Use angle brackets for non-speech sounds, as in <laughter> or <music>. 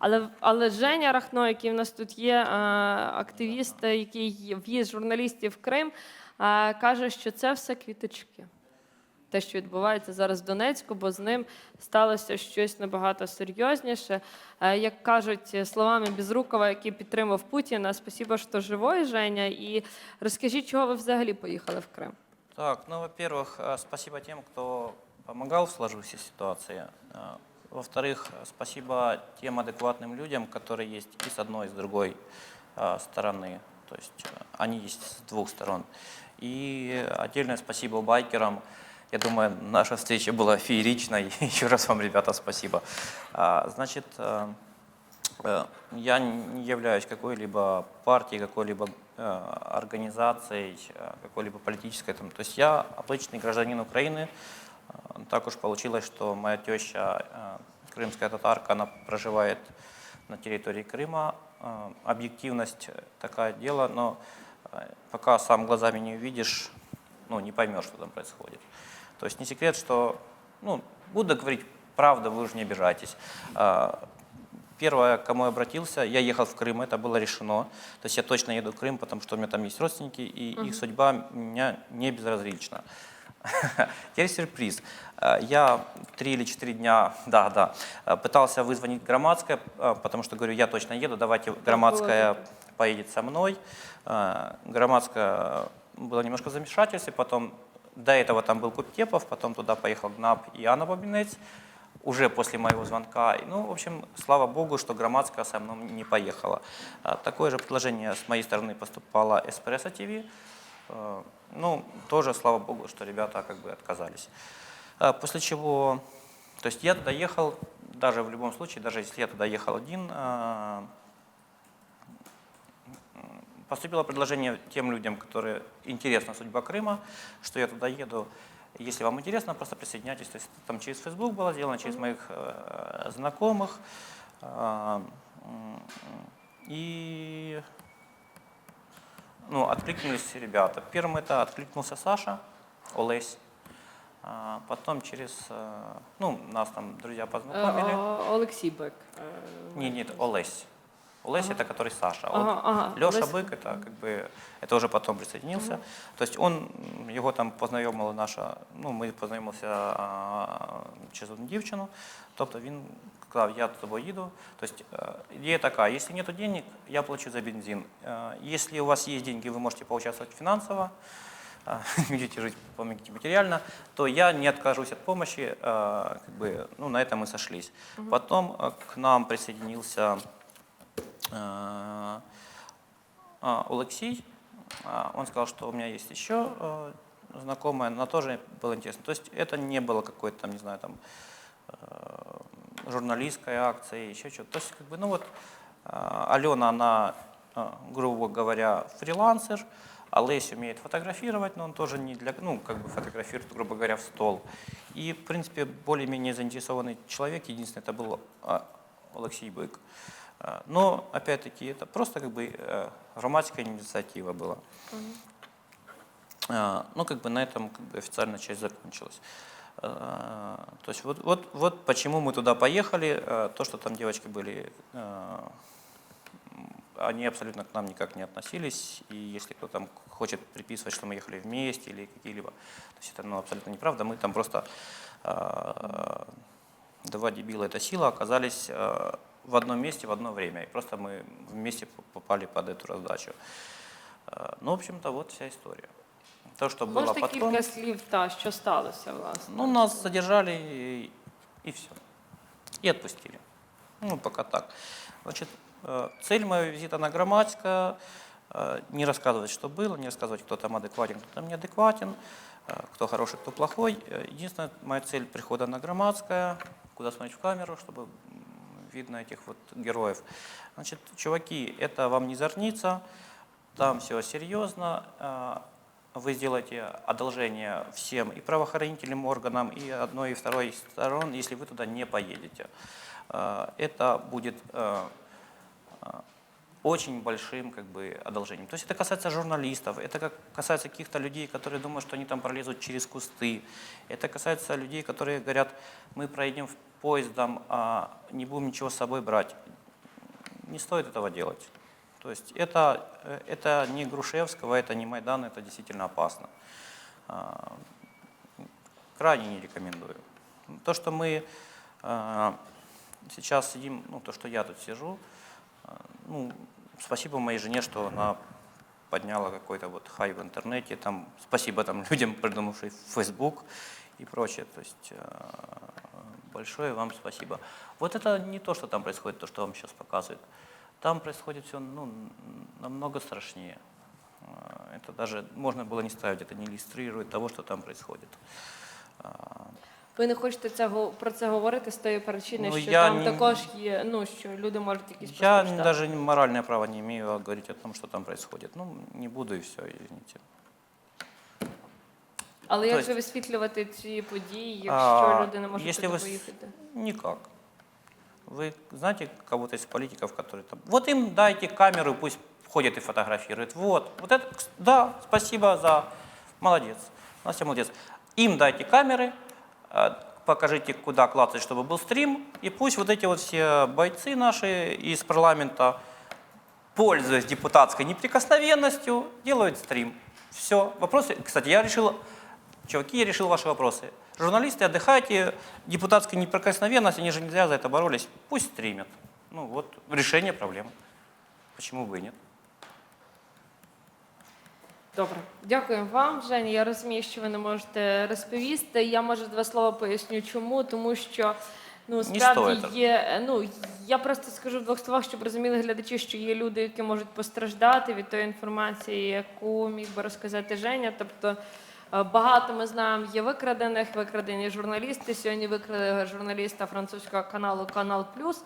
Але, але Женя Рахно, який в нас тут є, е, активіст, який в'їзд журналістів в Крим, е, каже, що це все квіточки. Те, що відбувається зараз в Донецьку, бо з ним сталося щось набагато серйозніше. Е, Як кажуть словами Безрукова, який підтримав Путіна, спасибо, що живой, Женя. І розкажіть, чого ви взагалі поїхали в Крим? Так, ну, во-первых, э, спасибо тем, кто помогал в сложившейся ситуации. Во-вторых, спасибо тем адекватным людям, которые есть и с одной, и с другой э, стороны. То есть э, они есть с двух сторон. И отдельное спасибо байкерам. Я думаю, наша встреча была фееричной. <laughs> Еще раз вам, ребята, спасибо. А, Значит, э, Э, Я не являюсь какой-либо партией, какой-либо организацией, какой-либо политической. То есть я обычный гражданин Украины. Так уж получилось, что моя теща, э, крымская татарка, она проживает на территории Крыма. Э, Объективность такое дело, но э, пока сам глазами не увидишь, ну, не поймешь, что там происходит. То есть не секрет, что, ну, буду говорить правду, вы уже не обижайтесь. Первое, к кому я обратился, я ехал в Крым, это было решено. То есть я точно еду в Крым, потому что у меня там есть родственники, и их судьба меня не безразлична. <laughs> Теперь сюрприз. Э, Я три или четыре дня, <laughs> да, да, э, пытался вызвонить Громадское, э, потому что говорю, я точно еду, давайте Громадская поедет со мной. Громадская было немножко в замешательстве, потом до этого там был Куптепов, потом туда поехал ГНАП и Анна Бабинец, уже после моего звонка. Ну, в общем, слава богу, что Громадская со мной не поехала. Такое же предложение с моей стороны поступало Эспрессо ТВ. Э, Ну, тоже, слава богу, что ребята как бы отказались. А, После чего, то есть я туда ехал, даже в любом случае, даже если я туда ехал один, а, поступило предложение тем людям, которые интересна судьба Крыма, что я туда еду. Если вам интересно, просто присоединяйтесь. То есть там через Facebook было сделано, через моих э, знакомых. И ну, откликнулись ребята. Первым это откликнулся Саша, Олесь. А, Потом через, э, ну, нас там друзья Е, познакомили. О- Олексій Бек. е, Нет, нет, Олесь. Олесь это который Саша. а Ага, вот ага, Леша Олесь. Бык это как бы это уже потом присоединился. То есть он м, его там познайомила наша. Ну ми познайомилися а, через одну дівчину. Тобто він сказав, я з тобою їду. Тобто е, ідея така: якщо нет денег, я плачу за бензин. Если у вас есть деньги, вы можете поучаствовать финансово. а, <laughs> будете жить помогите материально, то я не откажусь от помощи, а, как бы, ну, на этом мы сошлись. Потом а, к нам присоединился а, а, Алексей. А, Он сказал, что у меня есть еще знакомая, она тоже было интересно. То есть это не было какой-то там, не знаю, там журналистской акции, еще что-то. То есть, как бы, ну вот, а, Алена, она, а, грубо говоря, фрилансер, Олесь умеет фотографировать, но он тоже не для, ну, как бы фотографирует, грубо говоря, в стол. И, в принципе, более-менее заинтересованный человек, единственный, это был а, Алексей Бык. А, Но, опять-таки, это просто как бы э, громадская инициатива была. А, Ну, как бы на этом как бы, официальная часть закончилась. А, То есть вот, вот, вот почему мы туда поехали. А, То, что там девочки были, м, они абсолютно к нам никак не относились. И если кто там хочет приписывать, что мы ехали вместе или какие-либо, то есть это ну, абсолютно неправда. Мы там просто два дебила, это сила, оказались в одном месте в одно время. И просто мы вместе попали под эту раздачу. Ну, в общем-то, вот вся история. То, что было Можете потом. кілька слів, та, що сталося, власне? Ну, нас задержали и, и все. И отпустили. Ну, пока так. Значит, э, цель моего визита на Громадское э, не рассказывать, что было, не рассказывать, кто там адекватен, кто там неадекватен, э, кто хороший, кто плохой. Единственная моя цель прихода на Громадское, куда смотреть в камеру, чтобы видно этих вот героев. Значит, чуваки, это вам не зорница, там все серьезно. Вы сделаете одолжение всем и правоохранительным органам, и одной, и второй сторон, если вы туда не поедете. Э, Это будет э, э, очень большим как бы, одолжением. То есть это касается журналистов, это как касается каких-то людей, которые думают, что они там пролезут через кусты. Это касается людей, которые говорят, мы проедем поездом, а не будем ничего с собой брать. не стоит этого делать. То есть это, э, это не Грушевского, это не Майдан, это действительно опасно. А, Крайне не рекомендую. То, что мы а, сейчас сидим, ну, то, что я тут сижу, а, ну, спасибо моей жене, что она подняла какой-то вот хай в интернете, там, спасибо там людям, придумавшим Facebook и прочее. То есть большое вам спасибо. Вот это не то, что там происходит, то, что вам сейчас показывают. Там происходит все ну, н- намного страшнее. Э, Это даже можно было не ставить, это не иллюстрирует того, что там происходит. А, Ви не хочете це, го- про це говорити з тої причини, Ну, що я там не- також є, ну, що люди можуть якісь Я постраждати. даже моральное право не имею говорить о том, что там происходит. Ну, не буду и все, извините. Але То як есть- же висвітлювати ці події, якщо А, люди не можуть если туди вы с- поїхати? Никак. Вы знаете кого-то из политиков, которые там... Вот им дайте камеру, пусть ходят и фотографируют. Вот. Вот это, да, спасибо за... Молодец. Настя молодец. Им дайте камеры, э, покажите, куда клацать, чтобы был стрим, и пусть вот эти вот все бойцы наши из парламента, пользуясь депутатской неприкосновенностью, делают стрим. Все. Вопросы... Кстати, я решил... Чуваки, я решил ваши вопросы. Журналисты, отдыхайте. Депутатская неприкосновенность, они же не зря за это боролись. Пусть стримят. Ну вот, решение проблемы. Почему бы и нет? Добре, дякую вам, Женя. Я розумію, що ви не можете розповісти. Я може два слова поясню, чому, тому що ну справді стоїть. є. е, Ну я просто скажу в двох словах, щоб розуміли глядачі, що є люди, які можуть постраждати від тої інформації, яку міг би розказати Женя. Тобто е, багато ми знаємо є викрадених, викрадені журналісти. Сьогодні викрали журналіста французького каналу Канал Плюс.